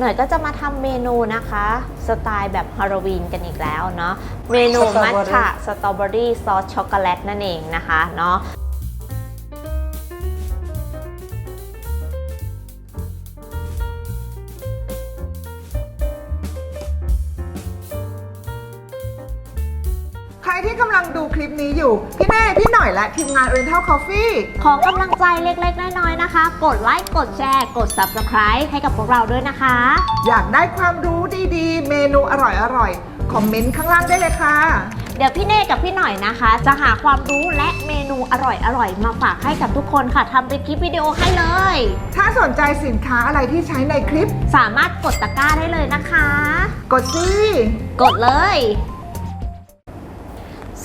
หน่อยก็จะมาทำเมนูนะคะ สไตล์แบบฮาโลวีนกันอีกแล้วเนาะเมนูมัทฉะสตรอเบอรี่ซอสช็อกโกแลตนั่นเองนะคะเนาะ ที่กำลังดูคลิปนี้อยู่ พี่เน่พี่หน่อยและทีมงาน Oriental Coffee ขอกำลังใจเล็กๆ น้อยๆนะคะ กดไลค์ กดแชร์ กด Subscribe ให้กับพวกเราด้วยนะคะ อยากได้ความรู้ดีๆ เมนูอร่อยๆ คอมเมนต์ข้างล่างได้เลยค่ะ เดี๋ยวพี่เน่กับพี่หน่อยนะคะ จะหาความรู้และเมนูอร่อยๆ มาฝากให้กับทุกคนค่ะทำเป็นคลิปวิดีโอให้เลย ถ้าสนใจสินค้าอะไรที่ใช้ในคลิป สามารถกดตะกร้าได้เลยนะคะ กดสิกดเลย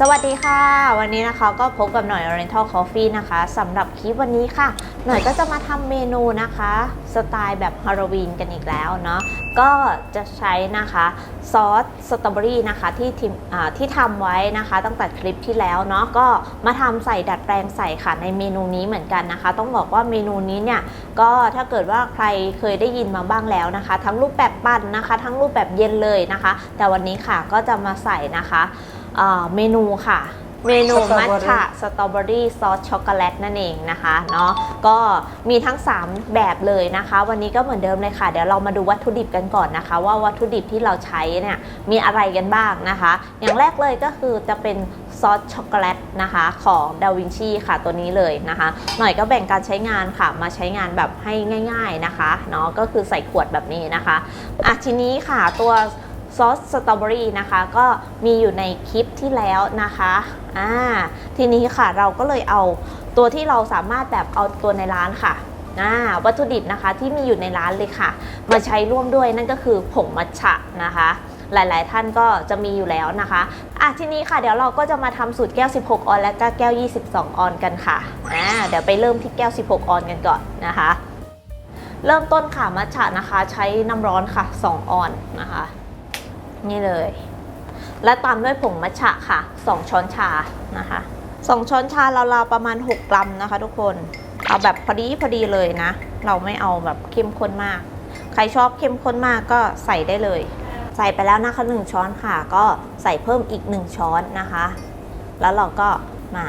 สวัสดีค่ะ วันนี้นะคะก็พบกับหน่อย Oriental Coffee นะคะสำหรับคลิปวันนี้ค่ะ หน่อยก็จะมาทำเมนูนะคะ สไตล์แบบฮาโลวีนกันอีกแล้วเนาะก็จะใช้นะคะซอสสตรอเบอรี่นะคะที่ทที่ทำไว้นะคะ ตั้งแต่คลิปที่แล้วเนาะก็มาทำใส่ดัดแปลงใส่ค่ะในเมนูนี้เหมือนกันนะคะ ต้องบอกว่าเมนูนี้เนี่ยก็ถ้าเกิดว่าใครเคยได้ยินมาบ้างแล้วนะคะ ทั้งรูปแบบปั้นนะคะ ทั้งรูปแบบเย็นเลยนะคะ แต่วันนี้ค่ะก็จะมาใส่นะคะ เอ่อเมนูค่ะ เมนูมัทฉะสตรอเบอรี่ซอสช็อกโกแลตนั่นเองนะคะเนาะก็มีทั้ง 3 แบบเลยนะคะ วันนี้ก็เหมือนเดิมเลยค่ะ เดี๋ยวเรามาดูวัตถุดิบกันก่อนนะคะ ว่าวัตถุดิบที่เราใช้เนี่ยมีอะไรกันบ้างนะคะ อย่างแรกเลยก็คือจะเป็นซอสช็อกโกแลตนะคะของดาวินชีค่ะตัวนี้เลยนะคะ หน่อยก็แบ่งการใช้งานค่ะมาใช้งานแบบให้ง่าย ๆนะคะเนาะก็คือใส่ขวดแบบนี้นะคะอะทีนี้ค่ะตัว ซอสสตรอเบอรี่นะคะ ก็มีอยู่ในคลิปที่แล้วนะคะอ่าทีนี้ค่ะเราก็เลยเอาตัวที่เราสามารถแบบเอาตัวในร้านค่ะอ่าวัตถุดิบนะคะที่มีอยู่ในร้านเลยค่ะ มาใช้ร่วมด้วยนั่นก็คือผงมัทฉะนะคะ หลายๆ ท่านก็จะมีอยู่แล้วนะคะอะทีนี้ค่ะเดี๋ยวเราก็จะมาทำสูตรแก้ว 16 ออนและก็แก้ว 22 ออนกันค่ะอ่าเดี๋ยวไปเริ่มที่แก้ว 16 ออนกันก่อนนะคะ เริ่มต้นค่ะมัทฉะนะคะ ใช้น้ำร้อนค่ะ 2 ออนนะคะ นี่เลย และตามด้วยผงมัทฉะค่ะ 2 ช้อนชานะคะ 2 ช้อนชาราวๆประมาณ 6 กรัมนะคะ ทุกคน เอาแบบพอดีพอดีเลยนะ เราไม่เอาแบบเข้มข้นมาก ใครชอบเข้มข้นมากก็ใส่ได้เลย ใส่ไปแล้วนะคะ1ช้อนค่ะ ก็ใส่เพิ่มอีก 1 ช้อนนะคะ แล้วเราก็มา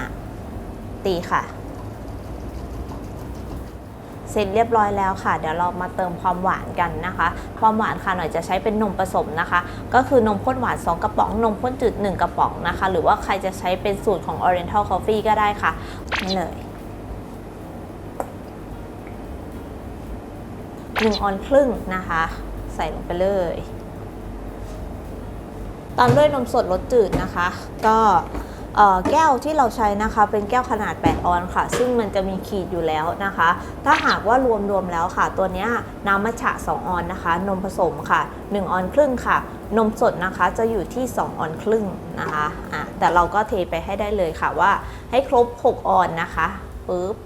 ตีค่ะ เสร็จเรียบร้อยแล้วค่ะ เดี๋ยวเรามาเติมความหวานกันนะคะ ความหวานค่ะหน่อยจะใช้เป็นนมผสมนะคะ ก็คือนมข้นหวาน 2 กระป๋อง นมข้นจืด 1 กระป๋องนะคะ หรือว่าใครจะใช้เป็นสูตรของ Oriental Coffee ก็ได้ค่ะนี่เลยหนึ่งออนครึ่งนะคะ ใส่ลงไปเลยตามด้วยนมสดรสจืดนะคะ ก็ แก้วที่เราใช้นะคะเป็นแก้วขนาด 8 ออนค่ะ ซึ่งมันจะมีขีดอยู่แล้วนะคะ ถ้าหากว่ารวมๆแล้วค่ะ ตัวนี้น้ำมัฉะ 2 ออนนะคะ นมผสมค่ะ 1 ออนครึ่งค่ะ นมสดนะคะจะอยู่ที่ 2 ออนครึ่งนะคะอะแต่เราก็เทไปให้ได้เลยค่ะว่าให้ครบ 6 ออนนะคะปึ๊บ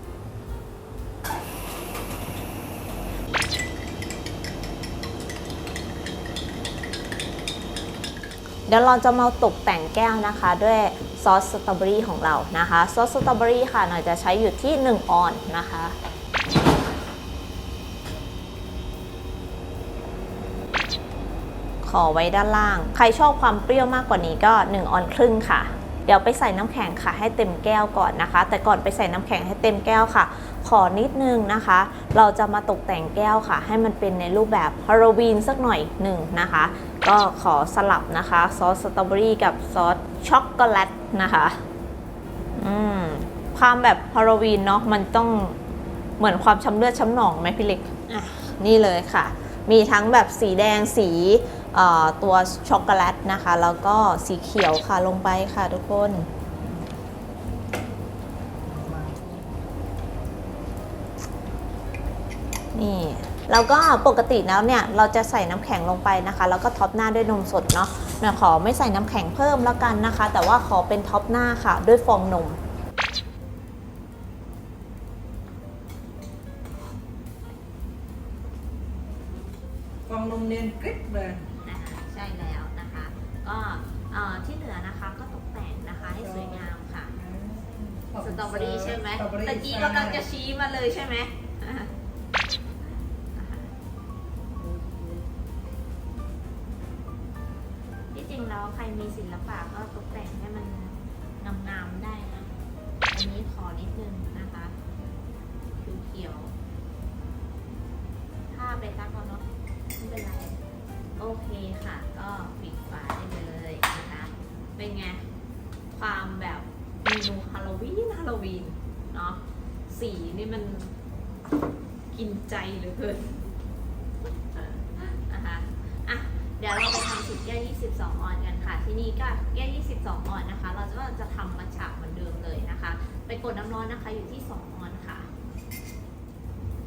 เดี๋ยวเราจะมาตกแต่งแก้วนะคะ ด้วย ซอสสตรอเบอรี่ของเรานะคะ ซอสสตรอเบอรี่ค่ะหน่อยจะใช้อยู่ที่ 1 ออนนะคะขอไว้ด้านล่าง ใครชอบความเปรี้ยวมากกว่านี้ก็ 1 ออนครึ่งค่ะ เดี๋ยวไปใส่น้ำแข็งค่ะ ให้เต็มแก้วก่อนนะคะ แต่ก่อนไปใส่น้ำแข็งให้เต็มแก้วค่ะ ขอนิดนึงนะคะ เราจะมาตกแต่งแก้วค่ะ ให้มันเป็นในรูปแบบฮาโลวีนสักหน่อยหนึ่งนะคะ ก็ขอสลับนะคะ ซอสสตรอเบอรี่กับซอสช็อกโกแลตนะคะอืมความแบบฮาโลวีนเนาะมันต้องเหมือนความช้ำเลือดช้ำหนองไหมพี่เล็กอะนี่เลยค่ะ มีทั้งแบบสีแดงสีเอ่อตัวช็อกโกแลตนะคะ แล้วก็สีเขียวค่ะลงไปค่ะทุกคนนี่ แล้วก็ปกติแล้วเนี่ยเราจะใส่น้ำแข็งลงไปนะคะ แล้วก็ท็อปหน้าด้วยนมสดเนาะหน่อยขอไม่ใส่น้ำแข็งเพิ่มแล้วกันนะคะ แต่ว่าขอเป็นท็อปหน้าค่ะ ด้วยฟองนมฟองนมเนียนกริบเลยนะคะใช่แล้วนะคะ ก็เอ่อที่เหลือนะคะก็ตกแต่งนะคะให้สวยงามค่ะสตรอเบอรี่ใช่ไหมตะกี้กำลังจะชี้มาเลยใช่ไหม ศิลปะก็ตกแต่งให้มันงามๆได้นะ อันนี้ขอนิดนึงนะคะเขียวๆถ้าไปซักเอาเนาะไม่เป็นไร โอเคค่ะ ก็ปิดฝาได้เลยนะคะ เป็นไง ความแบบเมนูฮาโลวีนฮาโลวีนเนาะสีนี่มันกินใจเหลือเกินนะคะ อะ เดี๋ยวเราไปทำสูตรแก้ว 22 ออนกันค่ะ ที่นี่ก็แก้22 ออนนะคะ เราจะจะทำมัทฉะเหมือนเดิมเลยนะคะ ไปกดน้ำร้อนนะคะอยู่ที่ 2 ออนค่ะ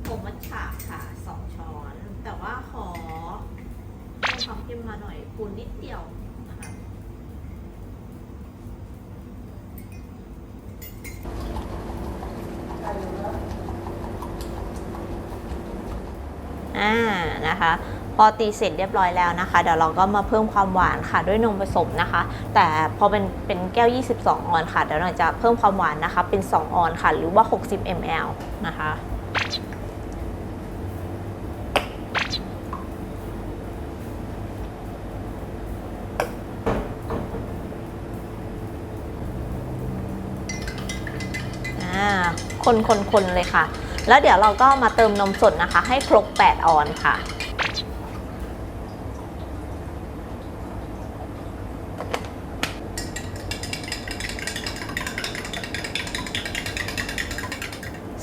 ผงมัทฉะค่ะ 2 ช้อน แต่ว่าขอเพิ่มความเข้มมาหน่อยคูณนิดเดียวนะคะอ่านะคะ พอตีเสร็จเรียบร้อยแล้วนะคะ เดี๋ยวเราก็มาเพิ่มความหวานค่ะด้วยนมผสมนะคะ แต่พอเป็นเป็นแก้ว 22 ออนค่ะ เดี๋ยวเราจะเพิ่มความหวานนะคะ เป็น 2 ออนค่ะ หรือว่า 60 ml นะคะอ่าคนคนคนเลยค่ะ แล้วเดี๋ยวเราก็มาเติมนมสดนะคะ ให้ครบ 8 ออนค่ะ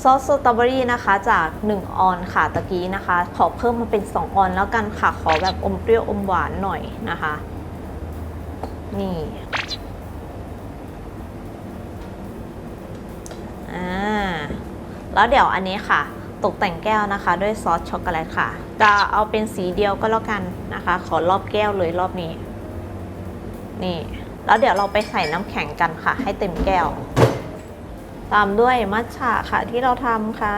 ซอสสตรอเบอรี่นะคะจาก 1 ออนค่ะตะกี้นะคะ ขอเพิ่มมาเป็น 2 ออนแล้วกันค่ะ ขอแบบอมเปรี้ยวอมหวานหน่อยนะคะ นี่อ่าแล้วเดี๋ยวอันนี้ค่ะ ตกแต่งแก้วนะคะด้วยซอสช็อกโกแลตค่ะ จะเอาเป็นสีเดียวก็แล้วกันนะคะ ขอรอบแก้วเลยรอบนี้ นี่ แล้วเดี๋ยวเราไปใส่น้ำแข็งกันค่ะ ให้เต็มแก้ว ตามด้วยมัทฉะค่ะที่เราทำค่ะ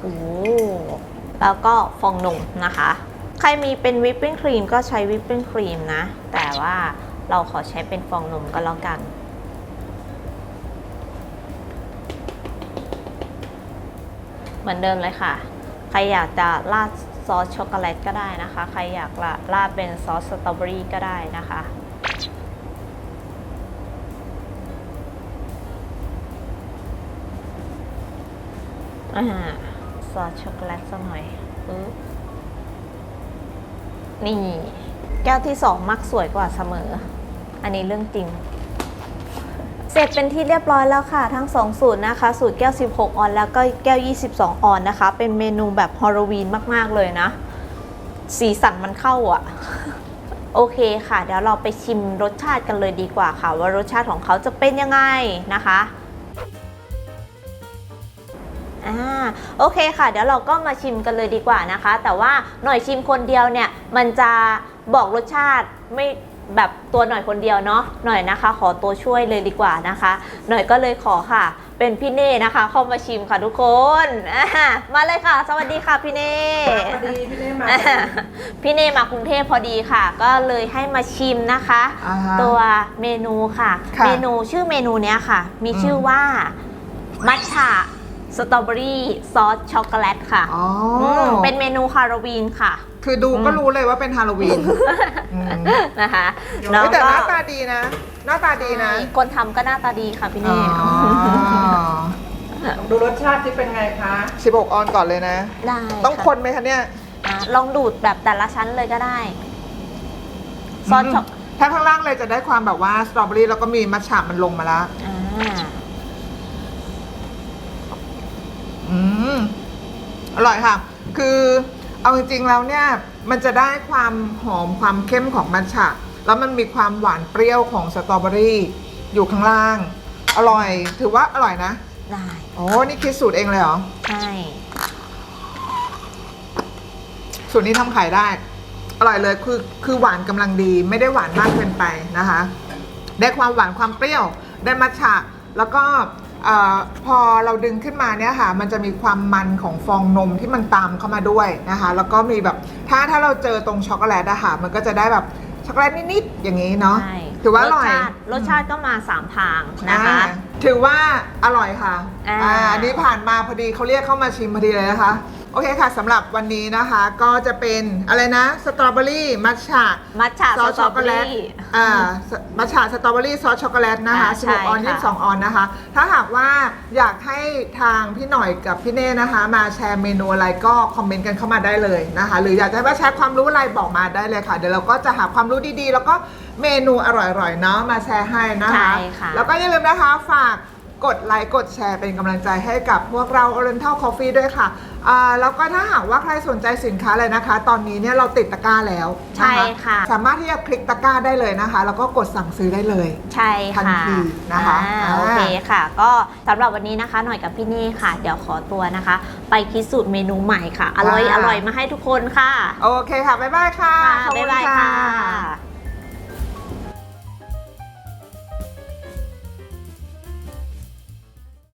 โอ้แล้วก็ฟองนมนะคะ ใครมีเป็นวิปปิ้งครีมก็ใช้วิปปิ้งครีมนะ แต่ว่าเราขอใช้เป็นฟองนมก็แล้วกันเหมือนเดิมเลยค่ะ ใครอยากจะราด ซอสช็อกโกแลตก็ได้นะคะ ใครอยากราราดเป็นซอสสตรอเบอรี่ก็ได้นะคะ อ่าซอสช็อกโกแลตสักหน่อยปึ๊บนี่ แก้วที่สองมักสวยกว่าเสมอ อันนี้เรื่องจริง เสร็จเป็นที่เรียบร้อยแล้วค่ะ ทั้ง 2 สูตรนะคะ สูตรแก้ว 16 ออน แล้วก็แก้ว 22 ออนนะคะ เป็นเมนูแบบฮอลโลวีนมาก ๆ เลยนะ สีสันมันเข้าอะโอเคค่ะ เดี๋ยวเราไปชิมรสชาติกันเลยดีกว่าค่ะ ว่ารสชาติของเขาจะเป็นยังไงนะคะอ่าโอเคค่ะ เดี๋ยวเราก็มาชิมกันเลยดีกว่านะคะ แต่ว่าหน่อยชิมคนเดียวเนี่ย มันจะบอกรสชาติไม่ แบบตัวหน่อยคนเดียวเนาะหน่อยนะคะ ขอตัวช่วยเลยดีกว่านะคะ หน่อยก็เลยขอค่ะ เป็นพี่เน่นะคะ เข้ามาชิมค่ะทุกคนอ่ามาเลยค่ะ สวัสดีค่ะพี่เน่พอดีพี่เล่มาอ่าพี่เน่มากรุงเทพพอดีค่ะ ก็เลยให้มาชิมนะคะอ่าฮะตัวเมนูค่ะค่ะ เมนูชื่อเมนูเนี้ยค่ะ มีอืมชื่อว่ามัทฉะ สตรอเบอรี่ซอสช็อกโกแลตค่ะอ๋ออมเป็นเมนูฮาโลวีนค่ะ คือดูก็รู้เลยว่าเป็นฮาโลวีนอืมนะคะเฮ้ยแต่หน้าก็ตาดีนะ หน้าตาดีนะคนทำก็หน้าตาดีค่ะพี่อ๋เน่อดูรสชาติที่เป็นไงคะ 16 ออนก่อนเลยนะ ได้ต้องะคนไหมคะเนี่ย อะลองดูดแบบแต่ละชั้นเลยก็ได้ ซอสช็อกถ้าข้างล่างเลยจะได้ความแบบว่าสตรอเบอรี่แล้วก็มีมัทฉะมันลงมาแล้ว อ่า อืมอร่อยค่ะ คือเอาจริงๆแล้วเนี่ย มันจะได้ความหอมความเข้มของมัทฉะแล้วมันมีความหวานเปรี้ยวของสตรอเบอรี่อยู่ข้างล่าง อร่อย ถือว่าอร่อยนะได้โอ้นี่คิดสูตรเองเลยเหรอ ใช่ สูตรนี้ทำขายได้ อร่อยเลยคือคือหวานกำลังดี ไม่ได้หวานมากเกินไปนะคะ ได้ความหวานความเปรี้ยว ได้มัทฉะแล้วก็ เออพอเราดึงขึ้นมาเนี่ยค่ะ มันจะมีความมันของฟองนมที่มันตามเข้ามาด้วยนะคะ แล้วก็มีแบบถ้าถ้าเราเจอตรงช็อกโกแลตอะค่ะ มันก็จะได้แบบช็อกโกแลตนิดๆอย่างนี้เนาะใช่ถือว่าอร่อย สชาติรสชาติก็มาสามทางนะคะ อ่าถือว่าอร่อยค่ะอ่าอันนี้ผ่านมาพอดีเขาเรียกเข้ามาชิมพอดีเลยนะคะ โอเคค่ะสำหรับวันนี้นะคะก็จะเป็นอะไรนะสตรอเบอรี่มัทฉะมัทฉะซสอสตรช็ออกเบโกอแลตรี่อ่าสมัทฉะสตรอเบอรี่ซอสช็อกโกแลตนะคะอ่า16ออนใช่ค่ะ22ออนนะคะ ถ้าหากว่าอยากให้ทางพี่หน่อยกับพี่เน่นะคะ มาแชร์เมนูอะไรก็คอมเมนต์กันเข้ามาได้เลยนะคะ หรืออยากจะให้ว่าแชร์ความรู้อะไรบอกมาได้เลยค่ะ เดี๋ยวเราก็จะหาความรู้ดีๆ แล้วก็เมนูอร่อยๆเนาะมาแชร์ให้นะคะใช่ค่ะแล้วก็อย่าลืมนะคะฝากกดไลค์กดแชร์เป็นกำลังใจให้กับพวกเรา Oriental Coffee ด้วยค่ะ อ่าแล้วก็ถ้าหากว่าใครสนใจสินค้าอะไรนะคะ ตอนนี้เนี่ยเราติดตะกร้าแล้วนใช่ค่ะ สามารถที่จะคลิกตะกร้าได้เลยนะคะ แล้วก็กดสั่งซื้อได้เลย ใช่ทันค่ะทีนะคะอ่าอ่า โอเคค่ะ ก็สำหรับวันนี้นะคะ หน่อยกับพี่เน่ค่ะ เดี๋ยวขอตัวนะคะ ไปพิสูจน์เมนูใหม่ค่ะ อร่อยอร่อยมาให้ทุกคนค่ะโอเคค่ะ บ๊ายบายค่ะค่ะขอบคุบ๊ายณบายค่ะ